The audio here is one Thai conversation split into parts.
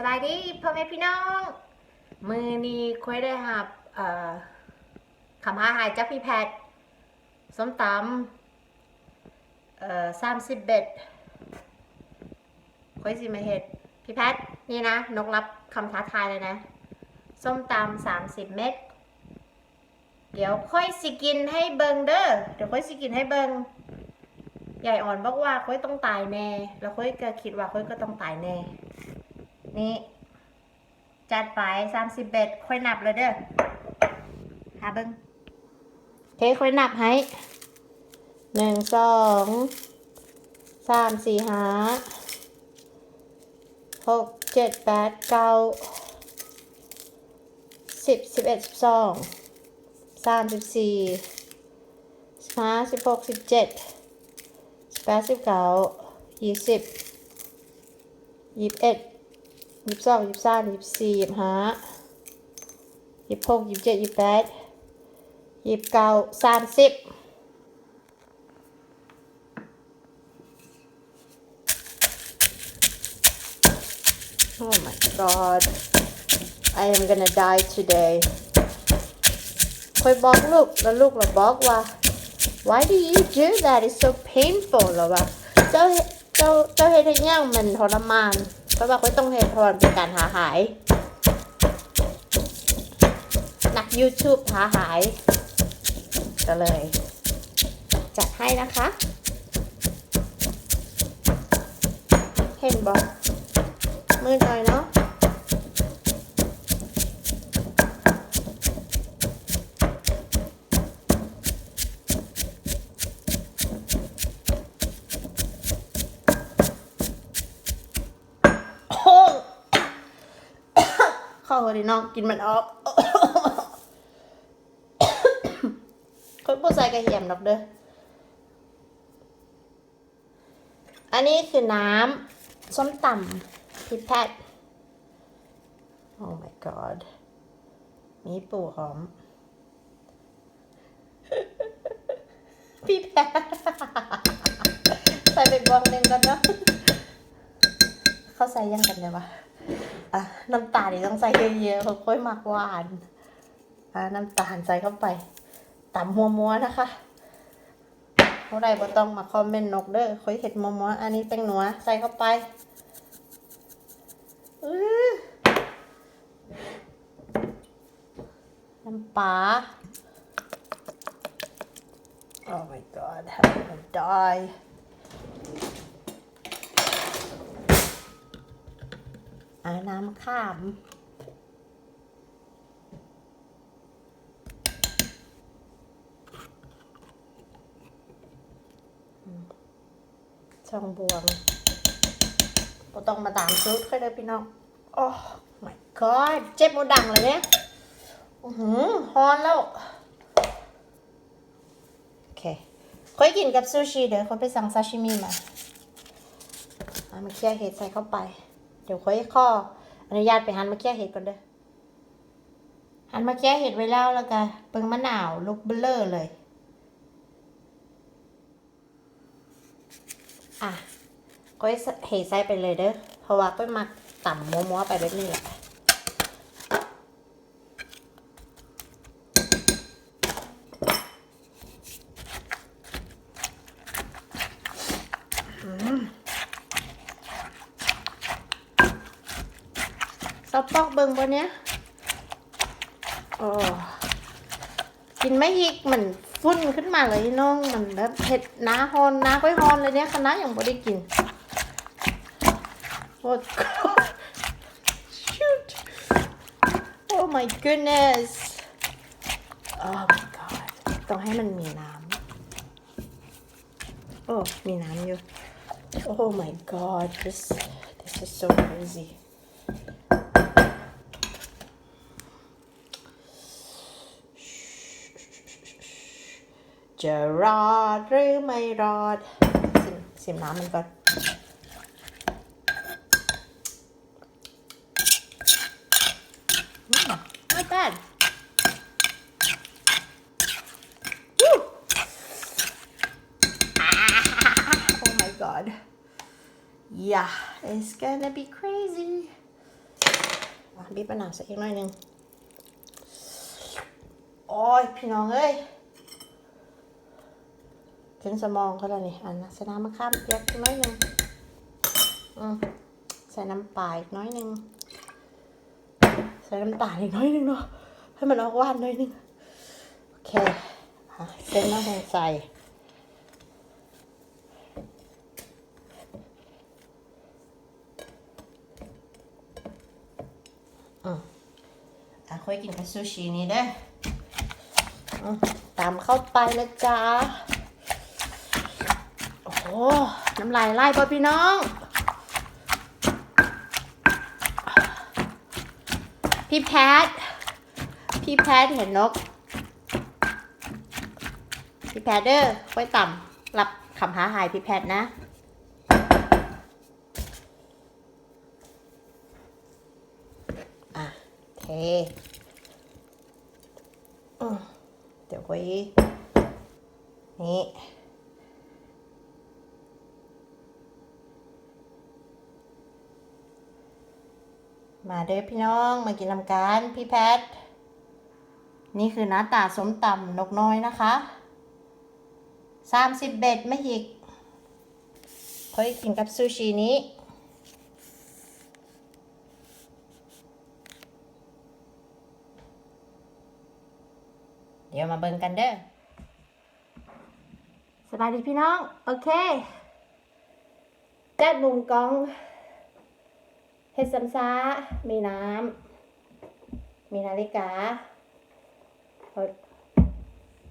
สบายดีพ่อแม่พี่น้อง มือนี้คุยได้หับเอ่อคำหาหายจากพี่แพทย์ส้มตำสามสิบเบ็ดคุยสิมาเห็ดพี่แพทย์นี่นะ นกรับคำท้าทายเลยนะ ส้มตำสามสิบเม็ดเดี๋ยวค่อยสิกินให้เบิงเด้อเดี๋ยวค่อยสิกินให้เบิงใหญ่อ่อนบอกว่าค่อยต้องตายแน่ แล้วค่อยก็คิดว่าค่อยก็ต้องตายแน่ นี่ จัดไปสามสิบเบ็ดค่อยนับเลยเด้อหาเบิงโอเคค่อยนับให้หนึ่งสองสามสี่ห้าหกเจ็ดแปดเก้าสิบสิบเอ็ดสิบสองสามสิบสี่สิบห้าสิบหกสิบเจ็ดสิบแปดสิบเก้ายี่สิบยี่สิบเอ็ด ยี่สิบสองยี่สิบสามยี่สิบสี่ยี่สิบห้ายี่สิบหกยี่สิบเจ็ดยี่สิบแปดยี่สิบเก้าสามสิบ Oh my god I am gonna die today คอยบอกลูกแล้วลูกเราบอกว่า why do you do that it's so painful หรอวะเจ้าเจ้าเจ้าเฮ็ดให้ย่างมันทรมาน เพราะว่าต้องเฮ็ดเพราะมันเป็นการหาหาย นัก YouTube หาหาย ก็เลย จัดให้นะคะ เห็นบอกมือหน่อยเนาะ โอ้ เข้าเลยน้องกินมันออกคนผู้ใส่กระเทียมดอกเด้อ อันนี้คือน้ำส้มตำพี่แพท Oh my god มีปูหอม พี่แพทใส่ไปบวงหนึ่งกันเนาะ เขาใส่ยังกันเลยวะ อะน้ำตาลนี่ต้องใส่เยอะๆเพราะค่อยหมากหวานอะน้ำตาลใส่เข้าไปตำมัวๆนะคะเท่าไรบ่ต้องมาคอมเมนต์นกเด้อค่อยเห็ดมัวๆอันนี้เป็นหนัวใส่เข้าไปน้ำปลา Oh my god I'm gonna die าน้ำข้ามช่องบวงบ่ต้องมาตามซุดค่อยเลยพี่น้อง โอ้ my god เจ็บหมดดังเลยเนี่ยอือหือฮอนแล้ว โอเคค่อยกินกับซูชิเดี๋ยวค่อยไปสั่งซาชิมิมาเอามาเคี่ยวเห็ดใส่เข้าไป เดี๋ยวค่อยข้ออนุญาตไปหันมาแค่เห็ดก่อนเด้อหันมาแค่เห็ดไว้แล้วแล้วก็เปิงมะนาวลูกเบลเลอร์เลย อะก้อยเฮใส่ไปเลยเด้อเพราะว่าก้อยมักต่ำมัวๆไปแบบนี้แหละอืม ซอปอกเบิ่งบนเนี้ยโอ้กินไม่ฮิกเหมือนฟุ้นขึ้นมาเลยน้องมันแบบเผ็ดน้าฮอนน้าก้อยฮอนเลยเนี้ยคณะอย่างบ่ได้กินโอ้ shoot oh my goodness oh my god ต้องให้มันมีน้ำโอ้มีน้ำอยู่ oh my god this this is so crazy จะรอดหรือไม่รอดสิมสิมน้ำมันก่อน Not bad. Woo! oh my god. Yeah, it's gonna be crazy. อะบีบมะนาวสักอีกหน่อยหนึงโอ้ยพี่น้องเอ้ย ขึ้นสมองเขาแล้วนี่อันนะใส่น้ำมะขามเปียกอีกหน้อยหนึ่งอืมใส่น้ำปลาอีกน้อยหนึ่งใส่น้ำตาลอีกน้อยหนึ่งเนาะให้มันออกหวานน่อยหนึ่งโอเคอะเส้นน้ำแห้งใส่อืมอะค่อยกินกับซูชินี้เด้ตามเข้าไปเลยจ้าโอ้โหน้ำลายไล่ป่ะพี่น้อง พี่แพท พี่แพทเห็นนก พี่แพทเด้อค่อยต่ำรับคำหาหายพี่แพทนะอะเคอืมเดี๋ยวไว้นี่ มาเด้อพี่น้องมากินลำกันพี่แพท นี่คือหน้าตาสมตำนกน้อยนะคะสามสิบเบ็ดไม่หิกค่อยกินกับซูชินี้เดี๋ยวมาเบิ่งกันเด้อสบายดีพี่น้อง โอเคจัดมุมกล้อง เฮ็ดซัมซามีน้ำ มีนาฬิกา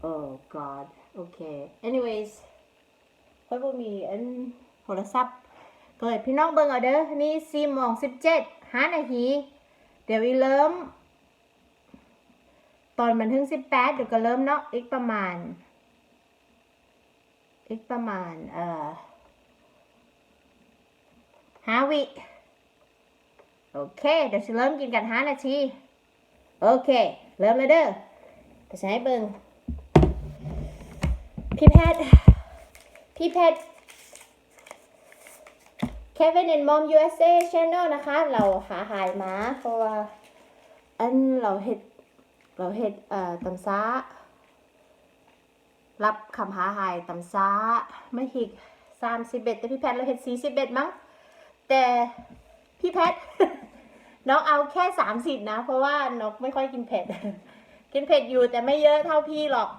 โอ้ god โอเค anyways ค่อยบ่มีอันโทรศัพท์ก็ให้พี่น้องเบิ่งเอาเด้อนี่4โมง17 5นาทีเดี๋ยวอีเริ่ม ตอนมันถึง18เดี๋ยวก็เริ่มเนาะอีกประมาณ อีกประมาณเอ่อห้าวิ โอเค เดี๋ยวจะเริ่มกินกันห้านาที โอเค เริ่มเลยเด้อเดี๋ยวให้เบิงพี่แพทย์ พี่แพทย์ Kevin and Mom USA Channel นะคะ เราหาหายมาเพราะว่าอันเราเห็ด เราเห็ดเอ่อตำซ้า รับคำหาหายตำซ้าไม่หิกสามสิบเอ็ดแต่พี่แพทย์เราเห็ดสี่สิบเอ็ดมั้งแต่ พี่แพท น้องเอาแค่สามสิบนะ เพราะว่านกไม่ค่อยกินเผ็ด กินเผ็ดอยู่แต่ไม่เยอะเท่าพี่หรอก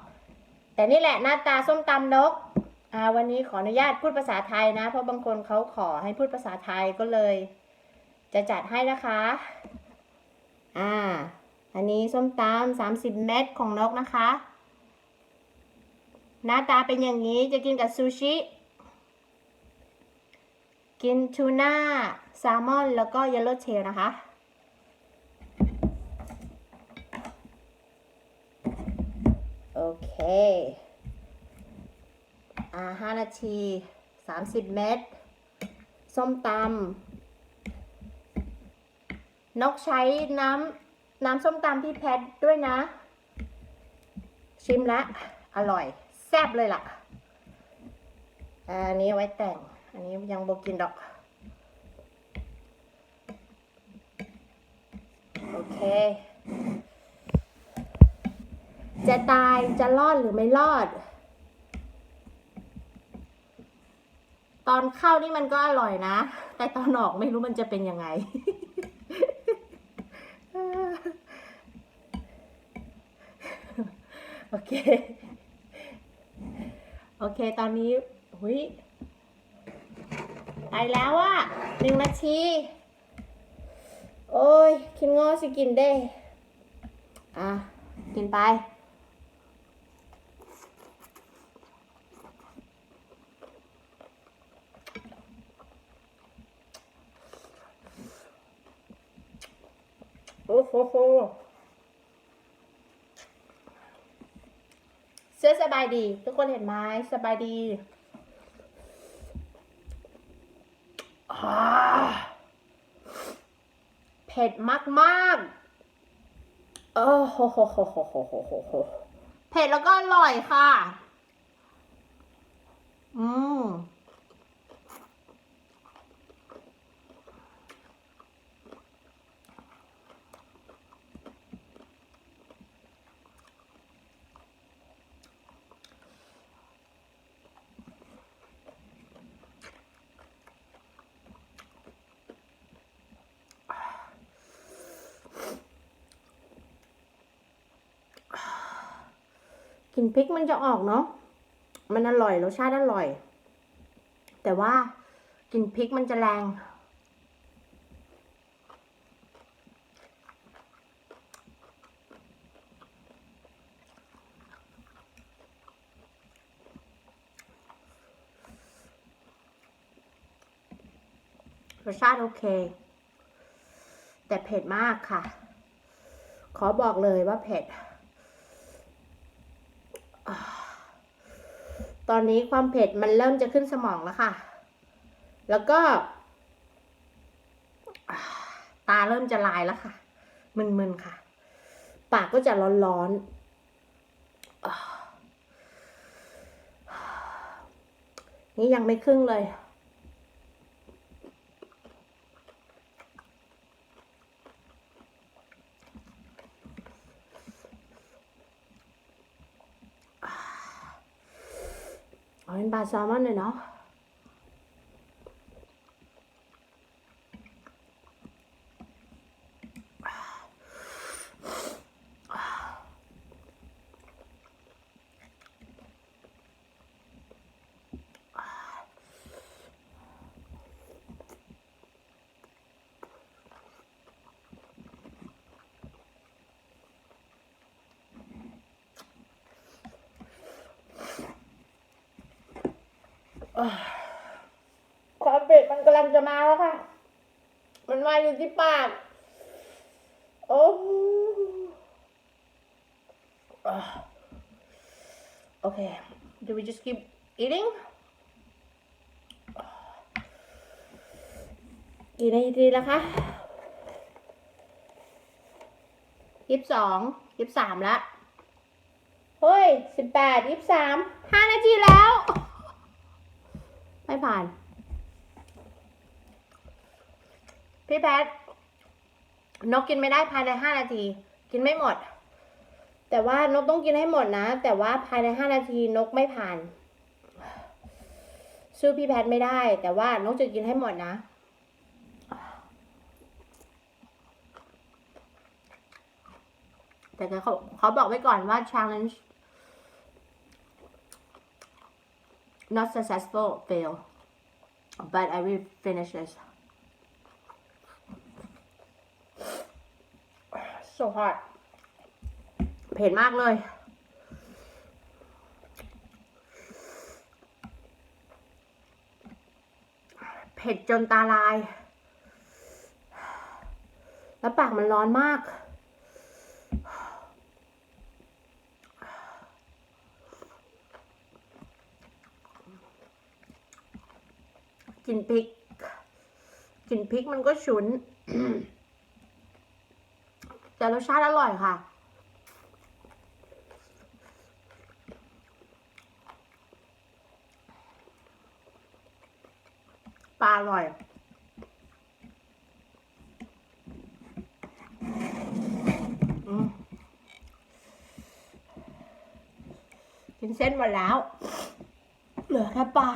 แต่นี่แหละหน้าตาส้มตำนก อ่า วันนี้ขออนุญาตพูดภาษาไทยนะ เพราะบางคนเขาขอให้พูดภาษาไทยก็เลย จะจัดให้นะคะ อ่า อันนี้ส้มตำสามสิบเม็ดของนกนะคะ หน้าตาเป็นอย่างนี้จะกินกับซูชิ กินทูน่าแซลมอน แล้วก็เยลโล่เทลนะคะ โอเค อ่าห้านาทีสามสิบเม็ดส้มตำนกใช้น้ำน้ำส้มตำพี่แพทด้วยนะ ชิมละ อร่อย แซ่บเลยล่ะ อันนี้ไว้แต่ง อันนี้ยังบกินดอก โอเค จะตายจะรอดหรือไม่รอด ตอนเข้านี่มันก็อร่อยนะ แต่ตอนออกไม่รู้มันจะเป็นยังไงโอเค โอเค ตอนนี้หุย ไปแล้วอะหนึ่งนาที โอ้ย คิดงอสิกินได้ อะ กินไป โอ้โหเสื้อสบายดี ทุกคนเห็นไหมสบายดี็ดมากๆ โอ้โหโหโหโหโหโหโหเผ็ดแล้วก็อร่อยค่ะ อืม กลิ่นพริกมันจะออกเนาะมันอร่อยรสชาติอร่อย แต่ว่ากลิ่นพริกมันจะแรง รสชาติโอเค แต่เผ็ดมากค่ะ ขอบอกเลยว่าเผ็ด ตอนนี้ความเผ็ดมันเริ่มจะขึ้นสมองแล้วค่ะ แล้วก็ ตาเริ่มจะลายแล้วค่ะ มึนๆค่ะ ปากก็จะร้อนๆ นี่ยังไม่ครึ่งเลย เอาเป็นปลาแซลมอนเลยเนาะ ความเผ็ดมันกำลังจะมาแล้วค่ะ มันมาอยู่ที่ปาก โอ้อะโอเค do we just keep eating กี่นาทีแล้วคะยี่สิบสองยี่สิบสามแล้วเฮ้ยสิบแปดยี่สิบสามห้านาทีแล้ว ไม่ผ่าน พี่แพทนกกินไม่ได้ภายในห้านาที กินไม่หมด แต่ว่านกต้องกินให้หมดนะ แต่ว่าภายในห้านาทีนกไม่ผ่านสู้พี่แพทไม่ได้ แต่ว่านกจะกินให้หมดนะแต่เขาเขาบอกไว้ก่อนว่า challenge not successful fail but I will finish this so hot เผ็ดมากเลยเผ็ดจนตาลาย แล้วปากมันร้อนมากกลิ่นพริกกลิ่นพริกมันก็ฉุน แต่รสชาติอร่อยค่ะ ปลาอร่อยกินเส้นหมดแล้ว เหลือแค่ปลา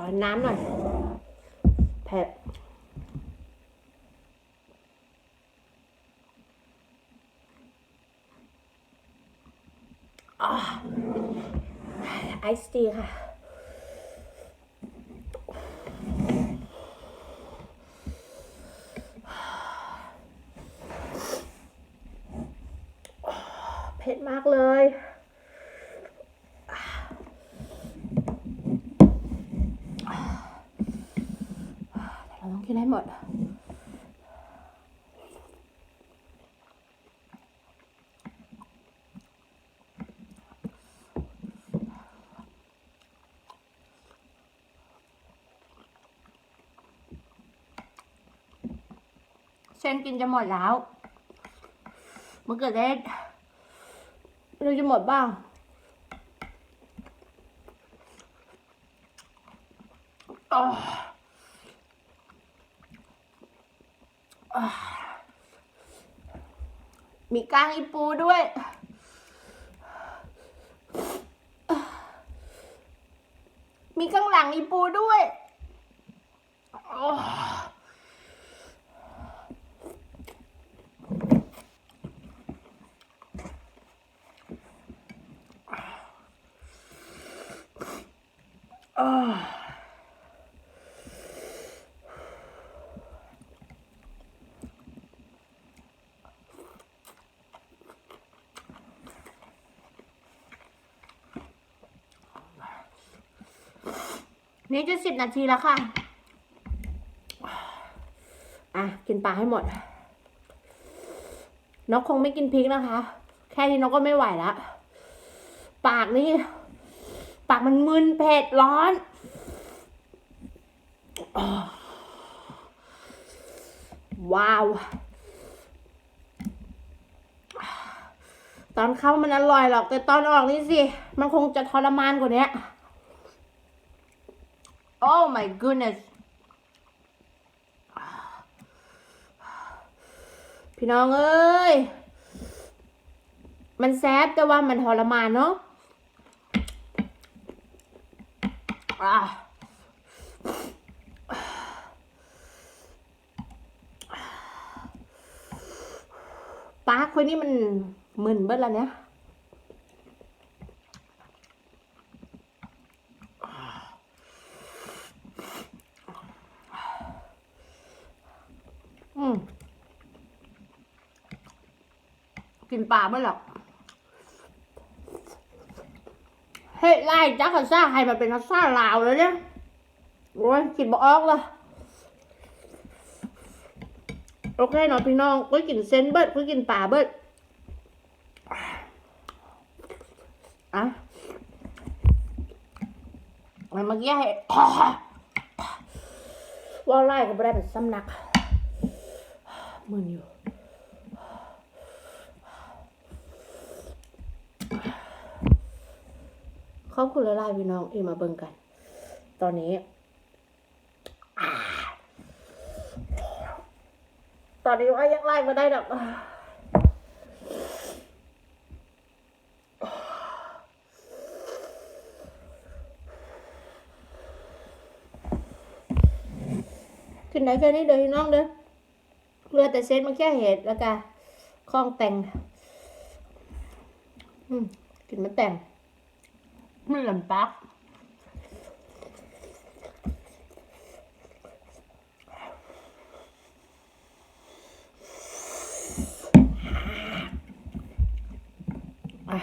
ขอ น้ำหน่อยเผ็ดอ่าไอซ์ตีค่ะ เผ็ดมากเลย เราต้องกินให้หมด เส้นกินจะหมดแล้วมะเขือเทศไม่รู้จะหมดบ้างอ่าอ่า มีก้างอีปูด้วย มีข้างหลังอีปูด้วย นี่จะสิบนาทีแล้วค่ะ อะ กินปลาให้หมด นกคงไม่กินพริกนะคะ แค่นี้นกก็ไม่ไหวแล้วปากนี่ ปากมันมึนเผ็ดร้อนอ้อว้าว ตอนเข้ามันอร่อยหรอก แต่ตอนออกนี่สิ มันคงจะทรมานกว่านี้ Oh my goodness พี่น้องเอ้ย มันแซบแต่ว่ามันทรมานเนาะอะปาคนนี้มันมึนเบิดแล้วเนี่ย อืม กินปลาเมื่อหรอกเฮ้ยไล่จักรซ่าให้มันเป็นนักซ่าลาวแล้วเนี่ยโอ้ยกินบอออกละโอเคเนาะพี่น้องก็กินเส้นเบิร์ดก็กินปลาเบิร์ดอะมันเมื่อกี้ให้ว่าไล่ก็ไม่ได้เป็นซ้ำหนักมึนอยู่ อบคุณหลายๆพี่น้องที่มาเบิ่งกัน ตอนนี้ ตอนนี้ว่ายังไล่มาได้ดอกขึ้นไหนแค่นี้เดี๋ยวพี่น้องเด้อเรือแต่เซตมันแค่เห็ดแล้วก็คล้องแต่ง อืมกินมันแต่ง ไม่ลำปักอะ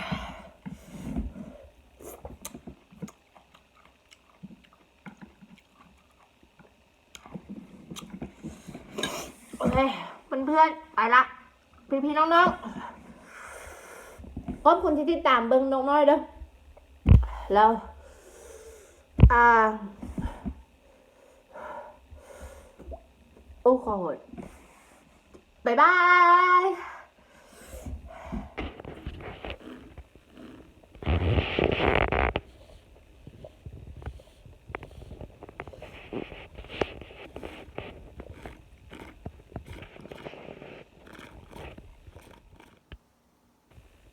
โอเคเพื่อนๆไปละ พี่ๆน้องๆขอบคุณที่ติดตามเบิ้งน้องน้อยเด้อ แล้วอ่าโอ้ขอโทษบายบาย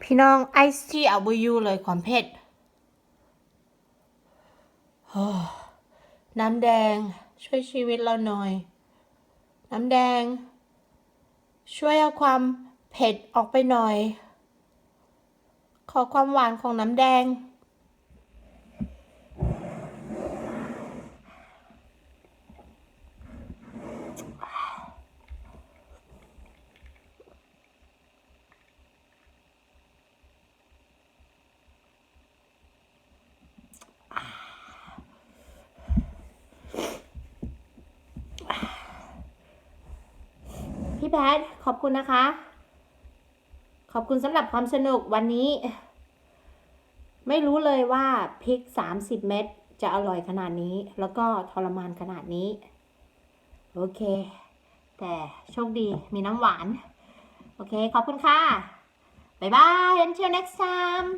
พี่น้องไอซ์ที่เอาบยูเลยความเผ็ด โอ้ น้ำแดง ช่วยชีวิตเราหน่อย น้ำแดง ช่วยเอาความเผ็ดออกไปหน่อย ขอความหวานของน้ำแดง แพทขอบคุณนะคะ ขอบคุณสำหรับความสนุกวันนี้ ไม่รู้เลยว่าพริก 30 เม็ดจะอร่อยขนาดนี้ แล้วก็ทรมานขนาดนี้ โอเค แต่โชคดีมีน้ำหวาน โอเค ขอบคุณค่ะ บ๊ายบาย until next time